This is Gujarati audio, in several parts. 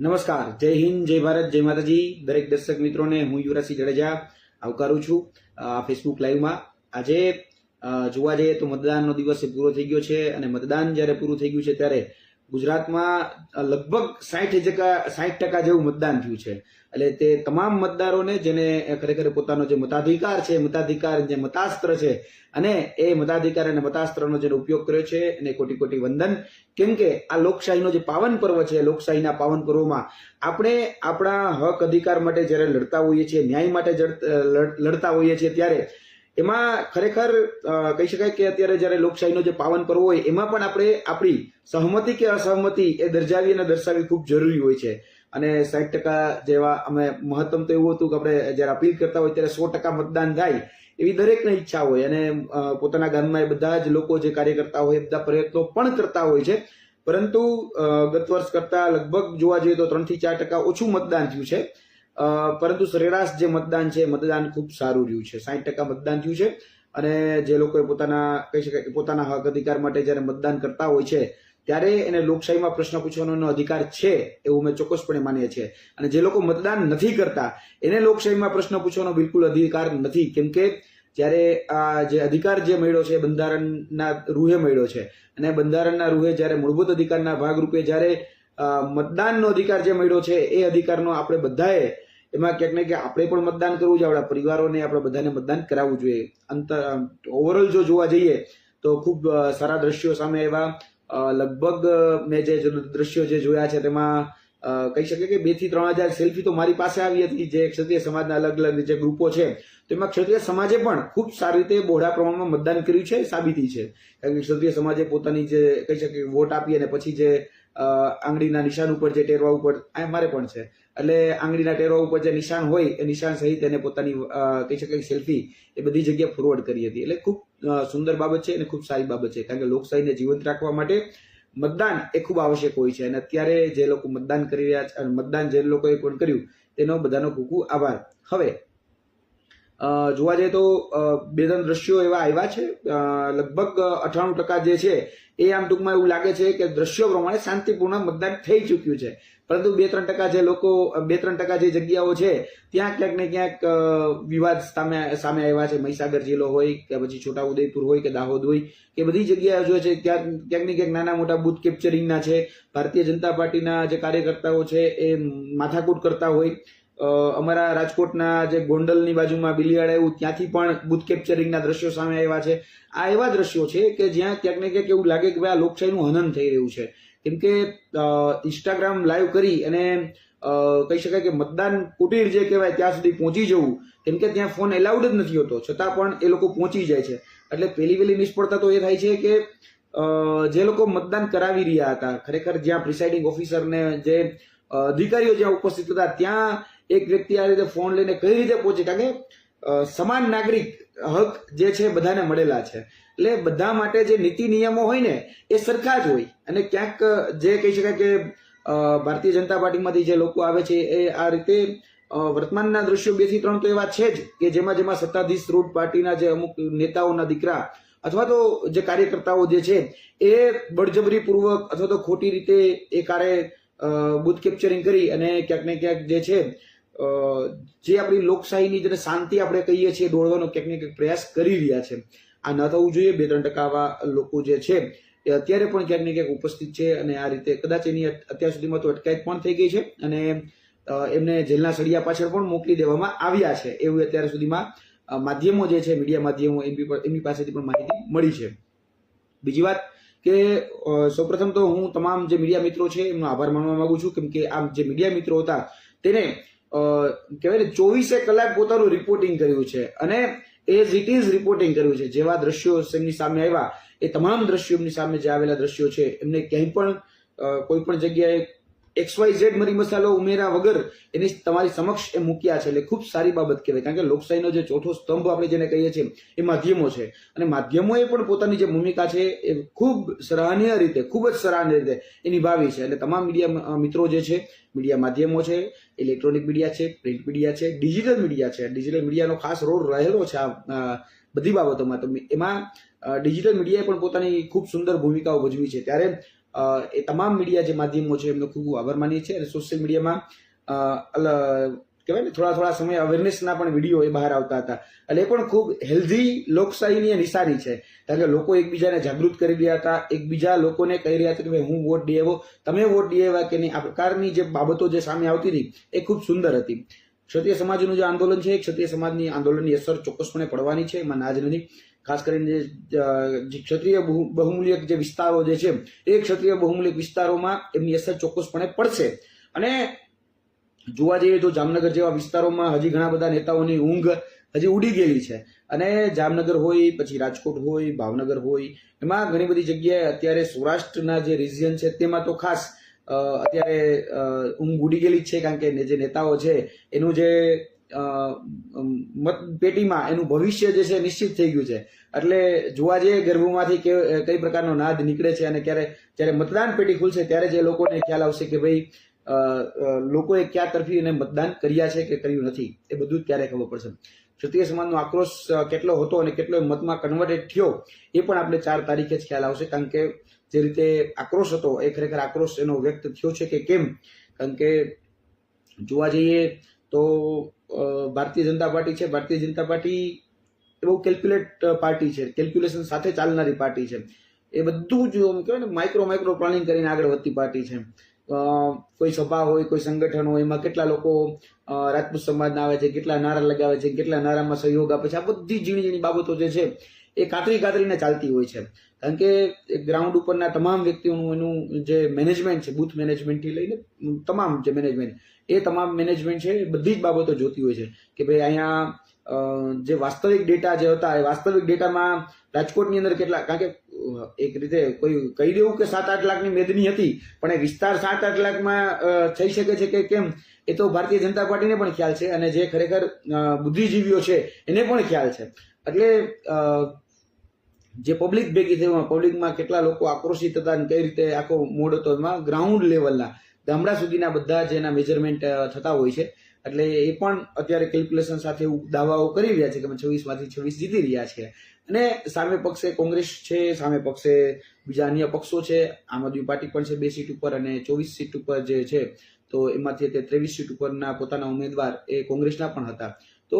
નમસ્કાર. જય હિન્દ, જય ભારત, જય માતાજી. દરેક દર્શક મિત્રોને હું યુવરાજસિંહ જાડેજા આવકારું છું ફેસબુક લાઈવમાં આજે જોવા જઈએ તો મતદાનનો દિવસ પૂરો થઈ ગયો છે અને મતદાન જ્યારે પૂરું થઈ ગયું છે ત્યારે ગુજરાતમાં લગભગ સાઠ ટકા સાઠ ટકા જેવું મતદાન થયું છે. એટલે તે તમામ મતદારોને જેને ખરેખર પોતાનો જે મતાધિકાર છે, મતાધિકાર જે મતાસ્ત્ર છે, અને એ મતાધિકાર અને મતાસ્ત્રનો જેનો ઉપયોગ કર્યો છે, એને કોટી કોટી વંદન. કેમ કે આ લોકશાહીનો જે પાવન પર્વ છે, લોકશાહીના પાવન પર્વમાં આપણે આપણા હક અધિકાર માટે જ્યારે લડતા હોઈએ છીએ, ન્યાય માટે લડતા હોઈએ છીએ, ત્યારે એમાં ખરેખર કહી શકાય કે અત્યારે જ્યારે લોકશાહીનો જે પાવન પર્વ હોય, એમાં પણ આપણે આપણી સહમતિ કે અસહમતિ એ દર્શાવી અને દર્શાવવી ખૂબ જરૂરી હોય છે. અને સાઠ ટકા જેવા અમે મહત્તમ તો એવું હતું કે આપણે જ્યારે અપીલ કરતા હોય ત્યારે સો ટકા મતદાન થાય એવી દરેકને ઈચ્છા હોય. અને પોતાના ગામમાં એ બધા જ લોકો જે કાર્ય કરતા હોય એ બધા પ્રયત્નો પણ કરતા હોય છે. પરંતુ ગત વર્ષ કરતા લગભગ જોવા જઈએ તો ત્રણથી ચાર ટકા ઓછું મતદાન થયું છે. પરંતુ સરેરાશ જે મતદાન છે, મતદાન ખૂબ સારું રહ્યું છે. સાઠ ટકા મતદાન થયું છે અને જે લોકોએ પોતાના, કહી શકાય પોતાના હક અધિકાર માટે જ્યારે મતદાન કરતા હોય છે, ત્યારે એને લોકશાહીમાં પ્રશ્ન પૂછવાનો અધિકાર છે એવું મેં ચોક્કસપણે માનીએ છીએ. અને જે લોકો મતદાન નથી કરતા, એને લોકશાહીમાં પ્રશ્ન પૂછવાનો બિલકુલ અધિકાર નથી. કેમ કે જ્યારે આ જે અધિકાર જે મળ્યો છે, બંધારણના રૂહે મળ્યો છે અને બંધારણના રૂહે જ્યારે મૂળભૂત અધિકારના ભાગરૂપે જ્યારે મતદાનનો અધિકાર જે મળ્યો છે એ અધિકારનો આપણે બધાએ એમાં ક્યાંક ને ક્યાંક આપણે પણ મતદાન કરવું જોઈએ, આપણા પરિવારોને આપણે બધાને મતદાન કરાવવું જોઈએ. અંતર ઓવરઓલ જો જોવા જઈએ તો ખૂબ સારા દ્રશ્યો સામે આવ્યા. લગભગ મેં જે દ્રશ્યો જે જોયા છે તેમાં કહી શકે કે બેથી ત્રણ હજાર સેલ્ફી તો મારી પાસે આવી હતી, જે ક્ષત્રિય સમાજના અલગ અલગ જે ગ્રુપો છે તેમાં ક્ષત્રિય સમાજે પણ ખૂબ સારી રીતે બહોળા પ્રમાણમાં મતદાન કર્યું છે, સાબિતી છે. કારણ કે ક્ષત્રિય સમાજે પોતાની જે, કહી શકે વોટ આપી અને પછી જે આંગળીના નિશાન ઉપર જે ટેરવા ઉપર મારે પણ છે. એટલે આંગળીના ટેરવા ઉપર જે નિશાન હોય, એ નિશાન સહિત એને પોતાની કહી શકાય સેલ્ફી એ બધી જગ્યાએ ફોરવર્ડ કરી હતી. એટલે ખૂબ સુંદર બાબત છે અને ખૂબ સારી બાબત છે. કારણ કે લોકશાહીને જીવંત રાખવા માટે મતદાન એ ખૂબ આવશ્યક હોય છે. અને અત્યારે જે લોકો મતદાન કરી રહ્યા છે, અને મતદાન જે લોકોએ પણ કર્યું, તેનો બધાનો ખૂબ ખૂબ આભાર. હવે જોવા જઈએ તો બે ત્રણ દ્રશ્યો એવા આવ્યા છે. લગભગ અઠાણું ટકા જે છે એ આમ ટૂંકમાં એવું લાગે છે કે દ્રશ્યો પ્રમાણે શાંતિપૂર્ણ મતદાન થઈ ચૂક્યું છે. પરંતુ બે ત્રણ ટકા જે લોકો, બે ત્રણ ટકા જે જગ્યાઓ છે, ત્યાં ક્યાંક ને ક્યાંક વિવાદ સામે સામે આવ્યા છે. મહીસાગર જિલ્લો હોય કે પછી છોટા ઉદયપુર હોય કે દાહોદ હોય કે બધી જગ્યાએ જો છે. ક્યાંક ક્યાંક ને ક્યાંક નાના મોટા બુથ કેપ્ચરિંગના છે. ભારતીય જનતા પાર્ટીના જે કાર્યકર્તાઓ છે એ માથાકૂટ કરતા હોય. અમારા રાજકોટના જે ગોંડલની બાજુમાં બિલિયાળ આવ્યું, ત્યાંથી પણ બુથ કેપ્ચરિંગના દ્રશ્યો સામે આવ્યા છે. આ એવા દ્રશ્યો છે કે જ્યાં ક્યાંક ને ક્યાંક એવું લાગે કે ભાઈ આ લોકશાહીનું હનન થઈ રહ્યું છે. કેમ કે ઇન્સ્ટાગ્રામ લાઈવ કરી અને કહી શકાય કે મતદાન કુટીર જે કહેવાય ત્યાં સુધી પહોંચી જવું. કેમ કે ત્યાં ફોન એલાઉડ જ નથી હોતો. છતાં પણ એ લોકો પહોંચી જાય છે. એટલે પહેલી પહેલી નિષ્ફળતા તો એ થાય છે કે જે લોકો મતદાન કરાવી રહ્યા હતા, ખરેખર જ્યાં પ્રિસાઇડિંગ ઓફિસરને જે અધિકારીઓ જ્યાં ઉપસ્થિત હતા, ત્યાં એક વ્યક્તિ આ રીતે ફોન લઈને કઈ રીતે પહોંચે? કારણ કે સમાન નાગરિક હક જે છે બધાને મળેલા છે. એટલે બધા માટે જે નીતિ નિયમો હોય ને એ સરખા જ હોય. અને ક્યાંક જે કહી શકાય કે ભારતીય જનતા પાર્ટીમાંથી જે લોકો આવે છે એ આ રીતે વર્તમાનના દ્રશ્યો બેથી ત્રણ તો એવા છે જ કે જેમાં જેમાં સત્તાધીશ રૂટ પાર્ટીના જે અમુક નેતાઓના દીકરા અથવા તો જે કાર્યકર્તાઓ જે છે એ બળજબરી પૂર્વક અથવા તો ખોટી રીતે એ કાર્ય અ, બુથ કેપ્ચરિંગ કરી અને ક્યાંક ને ક્યાંક જે છે જે આપણી લોકશાહીની જેને શાંતિ આપણે કહીએ છીએ દોડવાનો ક્યાંક ને ક્યાંક પ્રયાસ કરી રહ્યા છે. આ ન થવું જોઈએ. બે ત્રણ ટકા લોકો જે છે, એ અત્યારે પણ ક્યાંક ને ક્યાંક ઉપસ્થિત છે અને આ રીતે કદાચ એની અત્યાર સુધીમાં તો અટકાયત પણ થઈ ગઈ છે અને એમને જેલના સળિયા પાછળ પણ મોકલી દેવામાં આવ્યા છે. એવું અત્યાર સુધીમાં માધ્યમો જે છે, મીડિયા માધ્યમો એમની પાસેથી પણ માહિતી મળી છે. બીજી વાત કે સૌપ્રથમ તો હું તમામ જે મીડિયા મિત્રો છે, એમનો આભાર માનવા માંગુ છું. કેમ કે આ જે મીડિયા મિત્રો હતા, તેને કહેવાય ને, ચોવીસે કલાક પોતાનું રિપોર્ટિંગ કર્યું છે. અને એઝ ઇટ ઇઝ રિપોર્ટિંગ કર્યું છે. જેવા દ્રશ્યો એમની સામે આવ્યા, એ તમામ દ્રશ્યો એમની સામે જે આવેલા દ્રશ્યો છે, એમને ક્યાંય પણ કોઈ પણ જગ્યાએ એક્સ વાય ઝેડ મરી મસાલો ઉમેરા વગર એની તમારી સમક્ષ એ મૂક્યા છે. એટલે ખૂબ સારી બાબત કહેવાય. કારણ કે લોકશાહીનો જે ચોથો સ્તંભ આપણે જેને કહીએ છીએ, એ માધ્યમો છે. અને માધ્યમોએ પણ પોતાની જે ભૂમિકા છે, એ ખૂબ સરાહનીય રીતે, ખૂબ જ સરાહનીય રીતે એ નિભાવી છે. એટલે તમામ મીડિયા મિત્રો જે છે, મીડિયા માધ્યમો છે, ઇલેક્ટ્રોનિક મીડિયા છે, પ્રિન્ટ મીડિયા છે, ડિજિટલ મીડિયા છે. ડિજિટલ મીડિયાનો ખાસ રોલ રહેલો છે આ બધી બાબતોમાં. તો એમાં ડિજિટલ મીડિયાએ પણ પોતાની ખૂબ સુંદર ભૂમિકાઓ ભજવી છે. ત્યારે એ તમામ મીડિયા જે માધ્યમો છે, એમનો ખૂબ આભાર માનીએ છીએ. અને સોશિયલ મીડિયામાં કહેવાય ને, થોડા થોડા સમય અવેરનેસના પણ વીડિયો એ બહાર આવતા હતા. એટલે એ પણ ખૂબ હેલ્ધી લોકશાહીની નિશાની છે. કારણ કે લોકો એકબીજાને જાગૃત કરી રહ્યા હતા. એકબીજા લોકોને કહી રહ્યા હતા કે, ભાઈ, હું વોટ દે તમે વોટ દે કે નહીં? આ પ્રકારની જે બાબતો જે સામે આવતી હતી, એ ખૂબ સુંદર હતી. ક્ષત્રિય સમાજનું જે આંદોલન છે ક્ષત્રિય સમાજની આંદોલનની અસર ચોક્કસપણે પડવાની છે. એમાં નાજ નથી. ખાસ કરીને જે ક્ષત્રિય બહુ- બહુમૂલ્યક જે વિસ્તારો જે છે, એ ક્ષત્રિય બહુમૂલ્યક વિસ્તારોમાં એમની અસર ચોક્કસપણે પડશે. અને જોવા જઈએ તો જામનગર જેવા વિસ્તારોમાં હજી ઘણા બધા નેતાઓની ઊંઘ હજી ઉડી ગયેલી છે. અને જામનગર હોય, પછી રાજકોટ હોય, ભાવનગર હોય, એમાં ઘણી બધી જગ્યાએ અત્યારે સૌરાષ્ટ્રના જે રિજિયન છે તેમાં તો ખાસ અત્યારે ઊંઘ ઉડી ગયેલી છે, કારણ કે જે નેતાઓ છે, એનું જે અ, અમ, મત પેટીમાં એનું ભવિષ્ય જે છે નિશ્ચિત થઈ ગયું છે. એટલે જોવા જઈએ ગર્ભમાંથી કઈ પ્રકારનો નાદ નીકળે છે અને ક્યારે જ્યારે મતદાન પેટી ખુલશે ત્યારે જે લોકોને ખ્યાલ આવશે કે ભાઈ લોકોએ ક્યાં તરફી એને મતદાન કર્યા છે કે કર્યું નથી. એ બધું જ ત્યારે ખબર પડશે. ક્ષત્રિય સમાજનો આક્રોશ કેટલો હતો અને કેટલો મતમાં કન્વર્ટેડ થયો એ પણ આપણે ચાર તારીખે જ ખ્યાલ આવશે. કારણ કે જે રીતે આક્રોશ હતો એ ખરેખર આક્રોશ એનો વ્યક્ત થયો છે કે કેમ? કારણ કે જોવા જઈએ તો ભારતીય જનતા પાર્ટી છે. ભારતીય જનતા પાર્ટી એ બહુ કેલ્ક્યુલેટ પાર્ટી છે. કેલ્ક્યુલેશન સાથે ચાલનારી પાર્ટી છે. એ બધું જ એમ કહેવાય ને માઇક્રો માઇક્રો પ્લાનિંગ કરીને આગળ વધતી પાર્ટી છે. કોઈ સભા હોય, કોઈ સંગઠન હોય, એમાં કેટલા લોકો રાજપૂત સમાજના આવે છે, કેટલા નારા લગાવે છે, કેટલા નારામાં સહયોગ આપે છે, આ બધી ઝીણી ઝીણી બાબતો જે છે, એ કાતરી કાતરીને ચાલતી હોય છે. કારણ કે ગ્રાઉન્ડ ઉપરના તમામ વ્યક્તિઓનું એનું જે મેનેજમેન્ટ છે બુથ મેનેજમેન્ટથી લઈને તમામ જે મેનેજમેન્ટ એ તમામ મેનેજમેન્ટ છે, એ બધી જ બાબતો જોતી હોય છે કે ભાઈ અહીંયા જે વાસ્તવિક ડેટા જે હતા, એ વાસ્તવિક ડેટામાં રાજકોટની અંદર કેટલા, કારણ કે એક રીતે કોઈ કહી દેવું કે સાત આઠ લાખની મેદની હતી, પણ એ વિસ્તાર સાત આઠ લાખમાં થઈ શકે છે કે કેમ, એ તો ભારતીય જનતા પાર્ટીને પણ ખ્યાલ છે અને જે ખરેખર બુદ્ધિજીવીઓ છે, એને પણ ખ્યાલ છે. એટલે જે પબ્લિક ભેગી થઈ પબ્લિકમાં કેટલા લોકો આક્રોશિત હતા અને કઈ રીતે આખો મોડ હતો એમાં ગ્રાઉન્ડ લેવલના ગામડા સુધીના બધા જ એના મેજરમેન્ટ થતા હોય છે. એટલે એ પણ અત્યારે કેલ્ક્યુલેશન સાથે દાવાઓ કરી રહ્યા છે કે છવ્વીસમાંથી છવ્વીસ જીતી રહ્યા છે અને સામે પક્ષે કોંગ્રેસ છે, સામે પક્ષે બીજા અન્ય પક્ષો છે. આમ આદમી પાર્ટી પણ છે બે સીટ ઉપર અને ચોવીસ સીટ ઉપર જે છે, તો એમાંથી અત્યારે ત્રેવીસ સીટ ઉપરના પોતાના ઉમેદવાર એ કોંગ્રેસના પણ હતા. તો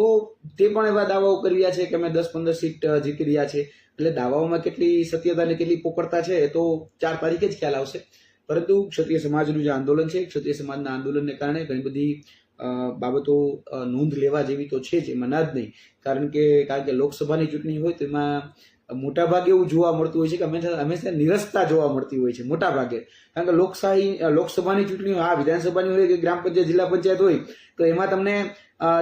તે પણ એવા દાવાઓ કરી રહ્યા છે કે અમે દસ પંદર સીટ જીતી રહ્યા છે એટલે દાવાઓમાં કેટલી સત્યતા અને કેટલી પોકળતા છે એ તો ચાર તારીખે જ ખ્યાલ આવશે. પરંતુ ક્ષત્રિય સમાજનું જે આંદોલન છે, ક્ષત્રિય સમાજના આંદોલનને કારણે ઘણી બધી બાબતો નોંધ લેવા જેવી તો છે જ, એમાં ના જ નહીં. કારણ કે કારણ કે લોકસભાની ચૂંટણી હોય તેમાં મોટાભાગે એવું જોવા મળતું હોય છે કે હંમેશા હંમેશા નિરસતા જોવા મળતી હોય છે મોટાભાગે કારણ કે લોકશાહી લોકસભાની ચૂંટણી આ વિધાનસભાની હોય કે ગ્રામ પંચાયત, જિલ્લા પંચાયત હોય, તો એમાં તમને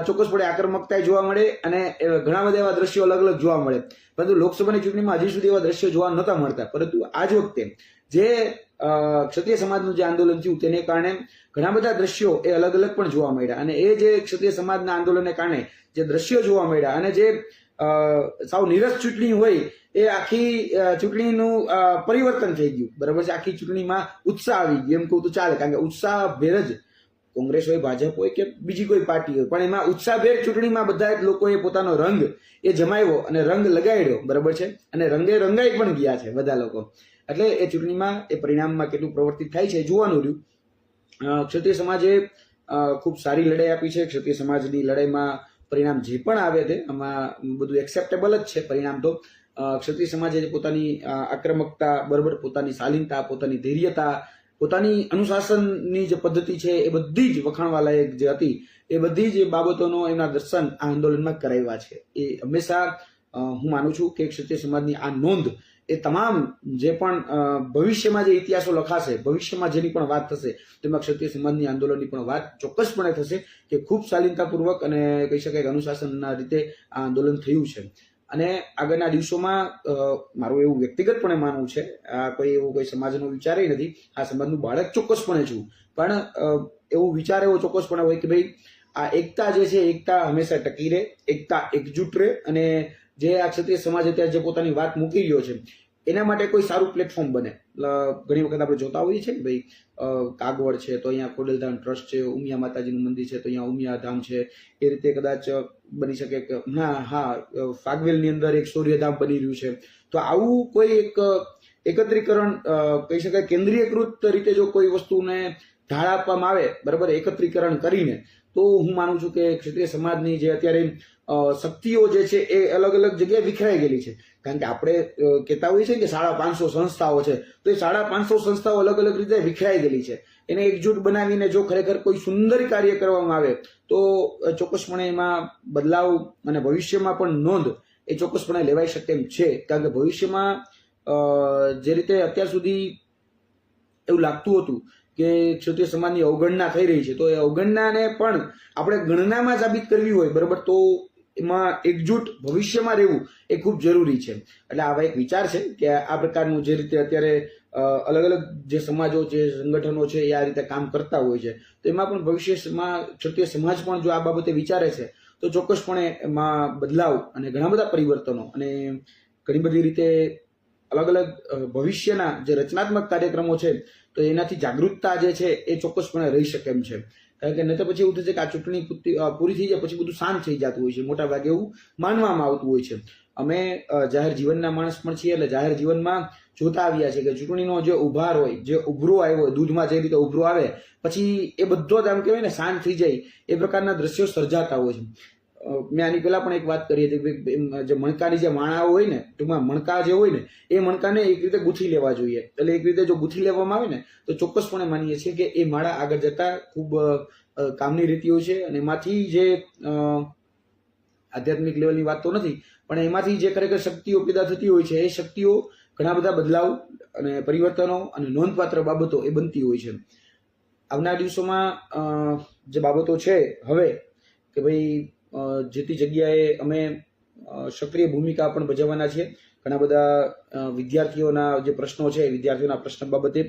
ચોક્કસપણે આક્રમકતા જોવા મળે અને ઘણા બધા એવા દ્રશ્યો અલગ અલગ જોવા મળે. પરંતુ લોકસભાની ચૂંટણીમાં હજી સુધી એવા દ્રશ્યો જોવા નહોતા મળતા. પરંતુ આ જ વખતે જે ક્ષત્રિય સમાજનું જે આંદોલન થયું તેને કારણે ઘણા બધા દ્રશ્યો એ અલગ અલગ પણ જોવા મળ્યા. અને એ જે ક્ષત્રિય સમાજના આંદોલનને કારણે જે દ્રશ્યો જોવા મળ્યા અને જે સાવ નિરસ ચૂંટણી હોય એ આખી ચૂંટણીનું પરિવર્તન થઈ ગયું. બરાબર છે? આખી ચૂંટણીમાં ઉત્સાહ આવી ગયો. એમ કહું તો ચાલે, કારણ કે ઉત્સાહ ભેર જ કોંગ્રેસ હોય, ભાજપ હોય કે બીજી કોઈ પાર્ટી હોય. પણ એમાં ઉત્સાહભેર ચૂંટણીમાં બધા જ લોકોએ પોતાનો રંગ એ જમાવ્યો અને રંગ લગાડ્યો. બરાબર છે? અને રંગે રંગાઈ પણ ગયા છે બધા લોકો. એટલે એ ચૂંટણીમાં એ પરિણામમાં કેટલું પ્રવર્તિત થાય છે જોવાનું રહ્યું. ક્ષત્રિય સમાજે ખૂબ સારી લડાઈ આપી છે. ક્ષત્રિય સમાજની લડાઈમાં પરિણામ જે પણ આવે છે, આમાં બધું એક્સેપ્ટેબલ જ છે પરિણામ તો. ક્ષત્રિય સમાજે પોતાની આક્રમકતા, બરોબર, પોતાની શાલીનતા, પોતાની ધૈર્યતા, પોતાની અનુશાસનની જે પદ્ધતિ છે એ બધી જ વખાણવા લાયક જે હતી, એ બધી જ બાબતોનો એમના દર્શન આ આંદોલનમાં કરાવ્યા છે. એ હંમેશા હું માનું છું કે ક્ષત્રિય સમાજની આ નોંધ એ તમામ જે પણ ભવિષ્યમાં જે ઇતિહાસો લખાશે, ભવિષ્યમાં જેની પણ વાત થશે, તેમાં ક્ષત્રિય સમાજની આંદોલનની પણ વાત ચોક્કસપણે થશે કે ખૂબ શાલીનતાપૂર્વક અને કહી શકાય કે અનુશાસનના રીતે આ આંદોલન થયું છે. અને આગળના દિવસોમાં મારું એવું વ્યક્તિગતપણે માનવું છે, આ કોઈ એવું કોઈ સમાજનો વિચાર નથી, આ સમાજનું બાળક ચોક્કસપણે છું. પણ એવો વિચાર એવો ચોક્કસપણે હોય કે ભાઈ, આ એકતા જે છે, એકતા હંમેશા ટકી રહે, એકતા એકજૂટ રહે અને જે આ ક્ષત્રિય સમાજ અત્યારે જે પોતાની વાત મૂકી રહ્યો છે, એના માટે કોઈ સારું પ્લેટફોર્મ બને. ઘણી વખત આપણે જોતા હોઈએ છીએ ભાઈ કાગવડ છે, તો અહીંયા ખોડલધામ ટ્રસ્ટ છે, ઉમિયા માતાજીનું મંદિર છે, તો અહીંયા ઉમિયા ધામ છે. એ રીતે કદાચ બની શકે કે, ના, હા ફાગવેલની અંદર એક સૂર્યધામ બની રહ્યું છે. તો આવું કોઈ એક એકત્રીકરણ કહી શકાય કેન્દ્રીયકૃત રીતે જો કોઈ વસ્તુને ઢાળ આપવામાં આવે, બરાબર, એકત્રીકરણ કરીને તો હું માનું છું કે ક્ષત્રિય સમાજની જે અત્યારે શક્તિઓ જે છે એ અલગ અલગ જગ્યાએ વિખરાઈ ગયેલી છે. કારણ કે આપણે કહેતા હોઈએ છીએ કે સાડા પાંચસો સંસ્થાઓ છે, તો એ સાડા પાંચસો સંસ્થાઓ અલગ અલગ રીતે વિખરાઈ ગયેલી છે. એને એકજૂટ બનાવીને જો ખરેખર કોઈ સુંદર કાર્ય કરવામાં આવે, તો ચોક્કસપણે એમાં બદલાવ અને ભવિષ્યમાં પણ નોંધ એ ચોક્કસપણે લેવાઈ શકે એમ છે. કારણ કે ભવિષ્યમાં જે રીતે અત્યાર સુધી એવું લાગતું હતું કે ક્ષત્રિય સમાજની અવગણના થઈ રહી છે, તો એ અવગણનાને પણ આપણે ગણનામાં સાબિત કરવી હોય, બરાબર? તો એમાં એકજૂટ ભવિષ્યમાં રહેવું એ ખૂબ જરૂરી છે. એટલે આવા એક વિચાર છે કે આ પ્રકારનું જે રીતે અત્યારે અલગ અલગ જે સમાજો જે સંગઠનો છે, એ આ રીતે કામ કરતા હોય છે, તો એમાં પણ ભવિષ્યમાં ક્ષત્રિય સમાજ પણ જો આ બાબતે વિચારે છે, તો ચોક્કસપણે એમાં બદલાવ અને ઘણા બધા પરિવર્તનો અને ઘણી બધી રીતે અલગ અલગ ભવિષ્યના જે રચનાત્મક કાર્યક્રમો છે, તો એનાથી જાગૃતતા જે છે, એ ચોક્કસપણે રહી શકે એમ છે. કારણ કે નહીં તો પછી એવું થશે કે આ ચૂંટણી પૂરી થઈ જાય, પછી બધું શાંત થઈ જતું હોય છે. મોટા ભાગે એવું માનવામાં આવતું હોય છે. અમે જાહેર જીવનના માણસ પણ છીએ, એટલે જાહેર જીવનમાં જોતા આવ્યા છે કે ચૂંટણીનો જે ઉભાર હોય, જે ઉભરો આવ્યો હોય, દૂધમાં જે રીતે ઉભરો આવે, પછી એ બધો જ આમ કહેવાય ને, શાંત થઈ જાય, એ પ્રકારના દ્રશ્યો સર્જાતા હોય છે. મેં આની પહેલાં પણ એક વાત કરી હતી કે જે મણકાની જે માણાઓ હોય ને, ટૂંકમાં મણકા જે હોય ને, એ મણકાને એક રીતે ગૂંથી લેવા જોઈએ. એટલે એક રીતે જો ગૂંથી લેવામાં આવે ને, તો ચોક્કસપણે માનીએ છીએ કે એ માળા આગળ જતા ખૂબ કામની રીતિઓ છે અને એમાંથી જે આધ્યાત્મિક લેવલની વાત તો નથી, પણ એમાંથી જે ખરેખર શક્તિઓ પેદા થતી હોય છે, એ શક્તિઓ ઘણા બધા બદલાવ અને પરિવર્તનો અને નોંધપાત્ર બાબતો એ બનતી હોય છે. આવનાર દિવસોમાં જે બાબતો છે, હવે, કે ભાઈ જે તે જગ્યાએ અમે સક્રિય ભૂમિકા પણ ભજવવાના છીએ. ઘણા બધા વિદ્યાર્થીઓના જે પ્રશ્નો છે વિદ્યાર્થીઓના પ્રશ્ન બાબતે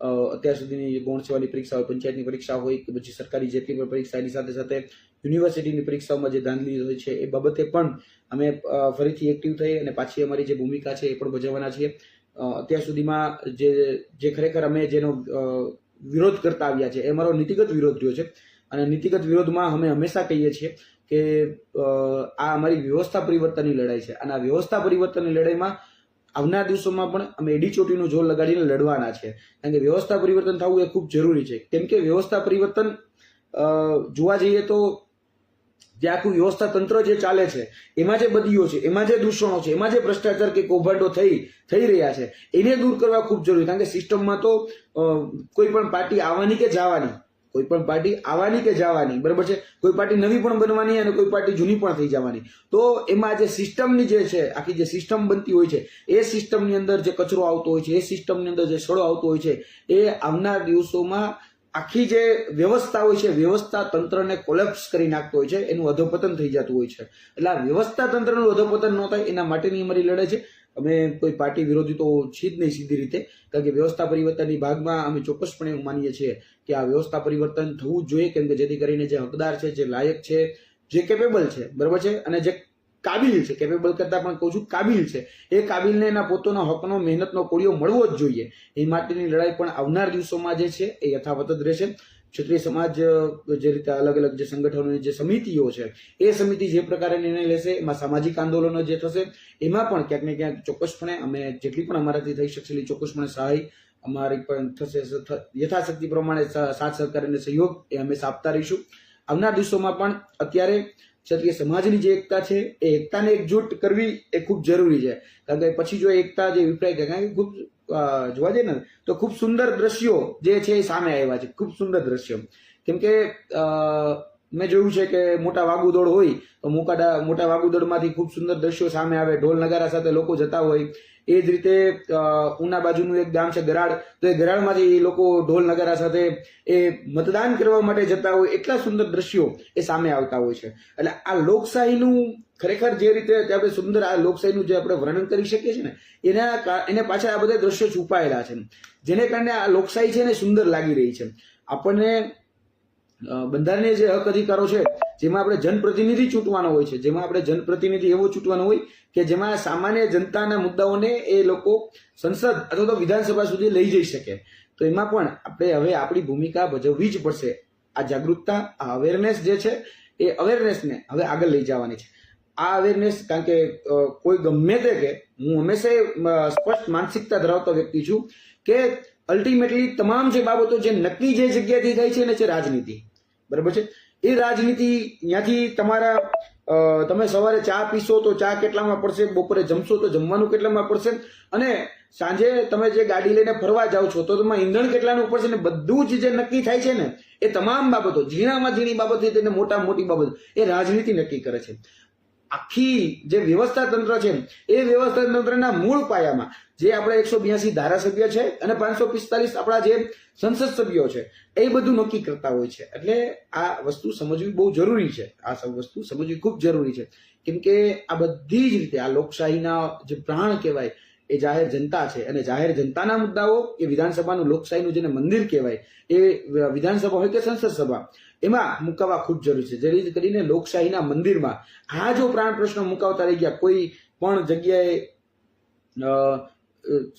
અત્યાર સુધીની ગૌણ સેવાની પરીક્ષા હોય, પંચાયતની પરીક્ષા હોય કે પછી સરકારી જેટલી પણ પરીક્ષા એની સાથે સાથે યુનિવર્સિટીની પરીક્ષાઓમાં જે ધાંધલી હોય છે, એ બાબતે પણ અમે ફરીથી એક્ટિવ થઈ અને પાછી અમારી જે ભૂમિકા છે એ પણ ભજવવાના છીએ. અત્યાર સુધીમાં જે જે ખરેખર અમે જેનો વિરોધ કરતા આવ્યા છે, એ અમારો નીતિગત વિરોધ રહ્યો છે. અને નીતિગત વિરોધમાં અમે હંમેશા કહીએ છીએ કે આ અમારી વ્યવસ્થા પરિવર્તનની લડાઈ છે. અને આ વ્યવસ્થા પરિવર્તનની લડાઈમાં આવનાર દિવસોમાં પણ અમે એડી ચોટીનું જોર લગાડીને લડવાના છે. કારણ કે વ્યવસ્થા પરિવર્તન થવું એ ખૂબ જરૂરી છે. કેમ કે વ્યવસ્થા પરિવર્તન જોવા જઈએ તો જે આખું વ્યવસ્થા તંત્ર જે ચાલે છે, એમાં જે બદીઓ છે, એમાં જે દૂષણો છે, એમાં જે ભ્રષ્ટાચાર કે કૌભાંડો થઈ થઈ રહ્યા છે, એને દૂર કરવા ખૂબ જરૂરી કારણ કે સિસ્ટમમાં તો કોઈ પણ પાર્ટી આવવાની કે જવાની કોઈ પણ પાર્ટી આવવાની કે જવાની, બરાબર છે? કોઈ પાર્ટી નવી પણ બનવાની અને કોઈ પાર્ટી જૂની પણ થઈ જવાની. તો એમાં જે સિસ્ટમની જે છે, આખી જે સિસ્ટમ બનતી હોય છે, એ સિસ્ટમની અંદર જે કચરો આવતો હોય છે, એ સિસ્ટમની અંદર જે સડો આવતો હોય છે, એ આવનાર દિવસોમાં આખી જે વ્યવસ્થા હોય છે, વ્યવસ્થા તંત્રને કોલેપ્સ કરી નાખતો હોય છે, એનું અધોપતન થઈ જતું હોય છે. એટલે આ વ્યવસ્થા તંત્રનું અધોપતન ન થાય, એના માટેની અમારી લડે છે. અમે કોઈ પાર્ટી વિરોધી તો છીએ જ નહીં સીધી રીતે. કારણ કે વ્યવસ્થા પરિવર્તનની ભાગમાં અમે ચોક્કસપણે એવું માનીએ છીએ કે આ વ્યવસ્થા પરિવર્તન થવું જોઈએ, કેમ કે જેથી કરીને જે હકદાર છે, જે લાયક છે, જે કેપેબલ છે, બરાબર છે? અને જે કાબિલ છે કેપેબલ કરતા પણ કહું છું કાબિલ છે. એ કાબિલને એના પોતાનો હકનો, મહેનતનો કોળિયો મળવો જ જોઈએ. એ માટેની લડાઈ પણ આવનાર દિવસોમાં જે છે એ યથાવત જ રહેશે. ક્ષત્રિય સમાજ જે રીતે અલગ અલગ જે સંગઠનોની જે સમિતિઓ છે, એ સમિતિ જે પ્રકારે નિર્ણય લેશે, એમાં સામાજિક આંદોલનો જે થશે, એમાં પણ ક્યાંક ને ક્યાંક ચોક્કસપણે અમે જેટલી પણ અમારાથી થઈ શકશે એટલી ચોક્કસપણે સહાય અમારી પણ થશે યથાશક્તિ પ્રમાણે સાથ સહકાર અને સહયોગ એ હંમેશા આપતા રહીશું. આવનાર દિવસોમાં પણ અત્યારે ક્ષત્રિય સમાજની જે એકતા છે, એ એકતાને એકજૂટ કરવી એ ખૂબ જરૂરી છે. કારણ કે પછી જો એકતા જે વિપરાય કારણ કે ખૂબ જોવા જઈએ ને, તો ખૂબ સુંદર દ્રશ્યો જે છે એ સામે આવ્યા છે. ખૂબ સુંદર દ્રશ્યો. કેમ કે મેં જોયું છે કે મોટા વાગુદોડ હોય, તો મોટા મોટા વાગુદોડમાંથી ખૂબ સુંદર દ્રશ્યો સામે આવે. ઢોલ નગારા સાથે લોકો જતા હોય. એ જ રીતે ઉના બાજુનું એક ગામ છે ગરાડ. તો એ ગરાડમાંથી લોકો ઢોલ નગારા સાથે એ મતદાન કરવા માટે જતા હોય. એટલા સુંદર દ્રશ્યો એ સામે આવતા હોય છે. એટલે આ લોકશાહીનું ખરેખર જે રીતે આપણે સુંદર આ લોકશાહીનું જે આપણે વર્ણન કરી શકીએ છીએ ને, એના એને પાછળ આ બધા દ્રશ્યો છુપાયેલા છે. જેને કારણે આ લોકશાહી છે ને સુંદર લાગી રહી છે. આપણને બંધારણીય જે હક અધિકારો છે, જેમાં આપણે જનપ્રતિનિધિ ચૂંટવાનો હોય છે, જેમાં આપણે જનપ્રતિનિધિ એવો ચૂંટવાનો હોય કે જેમાં સામાન્ય જનતાના મુદ્દાઓને એ લોકો સંસદ અથવા તો વિધાનસભા સુધી લઈ જઈ શકે. તો એમાં પણ આપણે હવે આપણી ભૂમિકા ભજવવી જ પડશે. આ જાગૃતતા, આ અવેરનેસ જે છે, એ અવેરનેસને હવે આગળ લઈ જવાની છે. આ અવેરનેસ કારણ કે કોઈ ગમે તે કે, હું હંમેશા સ્પષ્ટ માનસિકતા ધરાવતો વ્યક્તિ છું કે અલ્ટિમેટલી તમામ જે બાબતો જે નક્કી જે જગ્યાથી થાય છે ને છે રાજનીતિ. બરાબર છે? એ રાજનીતિ ત્યાંથી તમારા તમે સવારે ચા પીશો તો ચા કેટલામાં પડશે, બપોરે જમશો તો જમવાનું કેટલામાં પડશે? અને સાંજે તમે જે ગાડી લઈને ફરવા જાઓ છો, તો તમારે ઈંધણ કેટલાનું પડશે ને બધું જ જે નક્કી થાય છે ને, એ તમામ બાબતો, ઝીણામાં ઝીણી બાબત તેને મોટા મોટી બાબત, એ રાજનીતિ નક્કી કરે છે. આખી જે વ્યવસ્થા તંત્ર છે, એ વ્યવસ્થા તંત્રના મૂળ પાયામાં, જે આપણા એકસો બ્યાસી ધારાસભ્ય છે અને પાંચસો પિસ્તાલીસ આપણા જે સંસદ સભ્યો છે, એ બધું નક્કી કરતા હોય છે. એટલે આ વસ્તુ સમજવી બહુ જરૂરી છે. આ સૌ વસ્તુ સમજવી ખૂબ જરૂરી છે. કેમ કે આ બધી જ રીતે આ લોકશાહીના જે પ્રાણ કહેવાય, એ જાહેર જનતા છે. અને જાહેર જનતાના મુદ્દાઓ, એ વિધાનસભાનું લોકશાહીનું જેને મંદિર કહેવાય, એ વિધાનસભા હોય કે સંસદ સભા એમાં મુકાવવા ખૂબ જરૂરી છે. જેવી કરીને લોકશાહીના મંદિરમાં આ જો પ્રાણ પ્રશ્નો મુકાવતા રહી ગયા, કોઈ પણ જગ્યાએ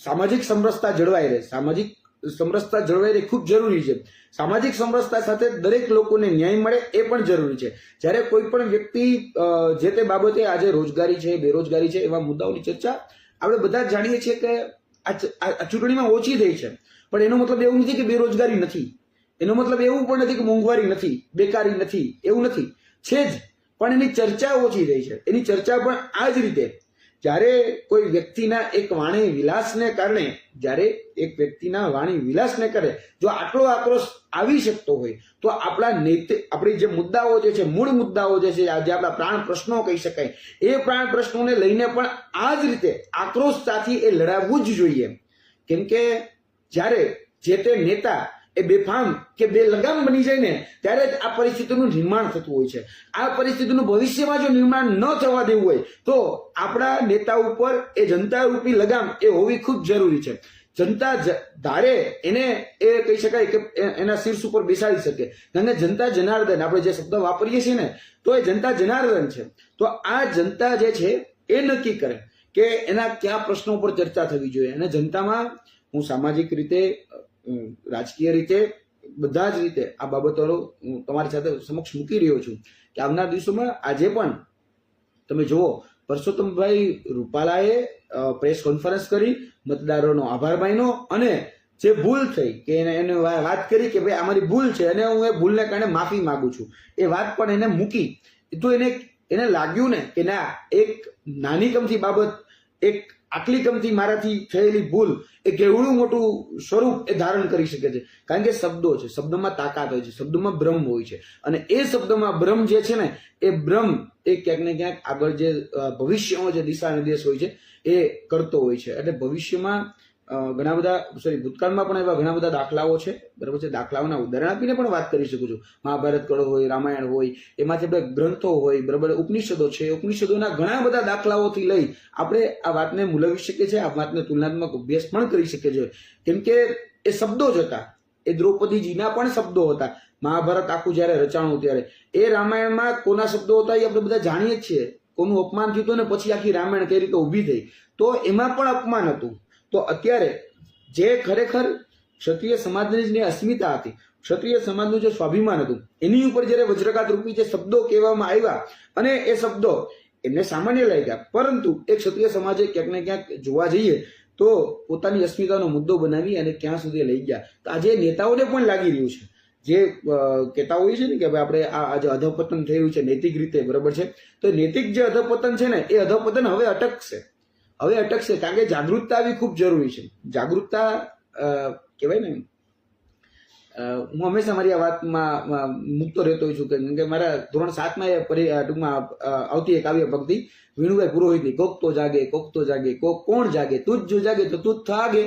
સામાજિક સમરસતા જળવાઈ રહે. સામાજિક સમરસતા જળવાઈ રહે ખૂબ જરૂરી છે. સામાજિક સમરસતા સાથે દરેક લોકોને ન્યાય મળે એ પણ જરૂરી છે. જ્યારે કોઈ પણ વ્યક્તિ જે તે બાબતે આજે રોજગારી છે, બેરોજગારી છે, એવા મુદ્દાઓની ચર્ચા, આપણે બધા જાણીએ છીએ કે આ ચૂંટણીમાં ઓછી થઈ છે. પણ એનો મતલબ એવું નથી કે બેરોજગારી નથી. એનો મતલબ એવું પણ નથી કે મોંઘવારી નથી, બેકારી નથી, એવું નથી. છે જ, પણ એની ચર્ચા ઓછી થઈ છે. એની ચર્ચા પણ આ જ રીતે. જ્યારે કોઈ વ્યક્તિના એક વાણી વિલાસને કારણે, જ્યારે એક વ્યક્તિના વાણી વિલાસને કરે જો આટલો આક્રોશ આવી શકતો હોય, તો આપણા નૈતિક આપણી જે મુદ્દાઓ જે છે, મૂળ મુદ્દાઓ જે છે આજે આપણા પ્રાણ પ્રશ્નો કહી શકાય, એ પ્રાણ પ્રશ્નોને લઈને પણ આ જ રીતે આક્રોશતાથી એ લડાવવું જ જોઈએ. કેમ કે જ્યારે જે તે નેતા એ બેફામ કે બે લગામ બની જાય ને ત્યારે જ આ પરિસ્થિતિનું નિર્માણ થતું હોય છે. આ પરિસ્થિતિનું ભવિષ્યમાં જો નિર્માણ ન થવા દેવું હોય, તો આપણા નેતા ઉપર એ જનતા રૂપી લગામ એ હોવી ખૂબ જરૂરી છે. જનતા ધારે એને એ કહી શકાય કે એના શીર્ષ ઉપર બેસાડી શકે. અને જનતા જનાર્દન, આપણે જે શબ્દ વાપરીએ છીએ ને, તો એ જનતા જનાર્દન છે. તો આ જનતા જે છે એ નક્કી કરે કે એના કયા પ્રશ્નો ઉપર ચર્ચા થવી જોઈએ. અને જનતામાં હું સામાજિક રીતે રાજકીય રીતે બધા જ રીતે આ બાબતોનો હું તમારી સાથે સમક્ષ મૂકી રહ્યો છું કે આવનાર દિવસોમાં આજે પણ તમે જુઓ, પરસોત્તમભાઈ રૂપાલાએ પ્રેસ કોન્ફરન્સ કરી, મતદારોનો આભાર માન્યો અને જે ભૂલ થઈ કે એને એને વાત કરી કે ભાઈ અમારી ભૂલ છે અને હું એ ભૂલને કારણે માફી માગું છું, એ વાત પણ એને મૂકી. તો એને એને લાગ્યું ને કે ના, એક નાની કમથી બાબત, એક આટલી કમથી મારાથી થયેલી ભૂલ એ કેવડું મોટું સ્વરૂપ એ ધારણ કરી શકે છે? કારણ કે શબ્દો છે, શબ્દોમાં તાકાત હોય છે, શબ્દોમાં બ્રહ્મ હોય છે. અને એ શબ્દોમાં બ્રહ્મ જે છે ને, એ બ્રહ્મ એ ક્યાંક ને ક્યાંક આગળ જે ભવિષ્યમાં જે દિશા નિર્દેશ હોય છે, એ કરતો હોય છે. એટલે ભવિષ્યમાં ઘણા બધા સોરી ભૂતકાળમાં પણ એવા ઘણા બધા દાખલાઓ છે. બરાબર છે? દાખલાઓના ઉદાહરણ આપીને પણ વાત કરી શકું છું. મહાભારત કળો હોય, રામાયણ હોય એમાંથી આપણે ગ્રંથો હોય, બરાબર, ઉપનિષદો છે, ઉપનિષદોના ઘણા બધા દાખલાઓથી લઈ આપણે આ વાતને મૂલવી શકીએ છીએ, આ વાતને તુલનાત્મક અભ્યાસ પણ કરી શકીએ છીએ. કેમ કે એ શબ્દો જ હતા. એ દ્રૌપદીજીના પણ શબ્દો હતા. મહાભારત આખું જ્યારે રચાણું ત્યારે. એ રામાયણમાં કોના શબ્દો હતા એ આપણે બધા જાણીએ જ છીએ. કોનું અપમાન થયું હતું ને પછી આખી રામાયણ કઈ રીતે ઊભી થઈ? તો એમાં પણ અપમાન હતું. તો અત્યારે જે ખરેખર ક્ષત્રિય સમાજની જે અસ્મિતા હતી, ક્ષત્રિય સમાજનું જે સ્વાભિમાન હતું, એની ઉપર જ્યારે વજ્રઘાત રૂપી જે શબ્દો કહેવામાં આવ્યા, અને એ શબ્દો એમને સામાન્ય લાગ્યા, પરંતુ એ ક્ષત્રિય સમાજે ક્યાંક ને ક્યાંક જોવા જઈએ, તો પોતાની અસ્મિતાનો મુદ્દો બનાવી અને ક્યાં સુધી લઈ ગયા. તો આજે નેતાઓને પણ લાગી રહ્યું છે. જે કહેતા હોય છે ને કે ભાઈ આપણે આ આજે અધપતન રહ્યું છે, નૈતિક રીતે બરાબર છે. તો નૈતિક જે અધપતન છે ને, એ અધપતન હવે અટકશે. હવે અટકશે, કારણ કે જાગૃતતા આવી ખૂબ જરૂરી છે. જાગૃતતા કહેવાય ને હું હંમેશા મારી આ વાતમાં મૂકતો રહેતો છું કે મારા ધોરણ સાતમાં એ ટૂંકમાં આવતી એક કાવ્ય ભક્તિ વિણુભાઈ પુરોહિતની, કોક તો જાગે, કોક તો જાગે, કોક કોણ જાગે, તું જ જો જાગે તો તું જ થાગે.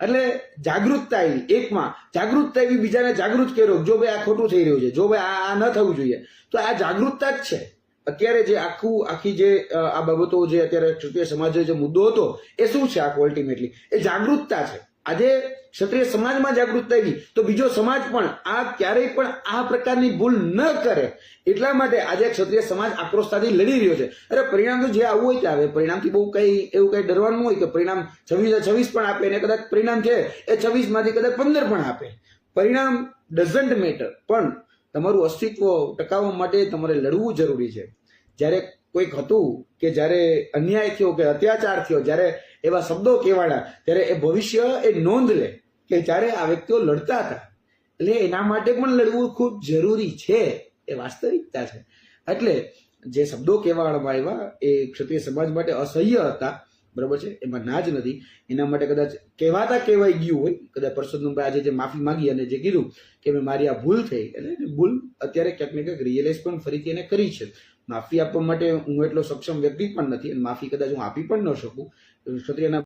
એટલે જાગૃતતા આવી એકમાં, જાગૃતતા એવી બીજાને જાગૃત કર્યો જો ભાઈ આ ખોટું થઈ રહ્યું છે, જો ભાઈ આ ન થવું જોઈએ, તો આ જાગૃતતા જ છે. અત્યારે જે આખું, આખી જે આ બાબતો જે અત્યારે ક્ષત્રિય સમાજનો જે મુદ્દો હતો, એ શું છે આખું અલ્ટિમેટલી એ જાગૃતતા છે. આજે ક્ષત્રિય સમાજમાં જાગૃતતા આવી, તો બીજો સમાજ પણ આ ક્યારેય પણ આ પ્રકારની ભૂલ ન કરે એટલા માટે આજે ક્ષત્રિય સમાજ આક્રોશતાથી લડી રહ્યો છે. અરે પરિણામ તો જે આવવું હોય તે આવે. પરિણામથી બહુ કઈ એવું કઈ ડરવાનું હોય કે પરિણામ છવ્વીસ છવ્વીસ પણ આપે અને કદાચ પરિણામ છે એ છવ્વીસમાંથી કદાચ પંદર પણ આપે. પરિણામ ડઝન્ટ મેટર પણ તમારું અસ્તિત્વ ટકાવવા માટે તમારે લડવું જરૂરી છે. જ્યારે કોઈક હતું કે જ્યારે અન્યાય થયો કે અત્યાચાર થયો, જ્યારે એવા શબ્દો કહેવાના, ત્યારે એ ભવિષ્ય એ નોંધ લે કે જ્યારે આ વ્યક્તિઓ લડતા હતા. એટલે એના માટે પણ લડવું ખૂબ જરૂરી છે, એ વાસ્તવિકતા છે. એટલે જે શબ્દો કહેવામાં આવ્યા એ ક્ષત્રિય સમાજ માટે અસહ્ય હતા. બરાબર છે? એમાં ના જ નથી. એના માટે કદાચ કહેવાતા કહેવાઈ ગયું હોય, કદાચ પરસોત્તમભાઈ આજે જે માફી માંગી અને જે કીધું કે મેં મારી આ ભૂલ થઈ, એટલે ભૂલ અત્યારે ક્યાંક ને ક્યાંક રિયલાઇઝ પણ ફરીથી એને કરી છે. માફી આપવા માટે હું એટલો સક્ષમ વ્યક્તિ પણ નથી અને માફી કદાચ હું આપી પણ ન શકું. ક્ષત્રિયના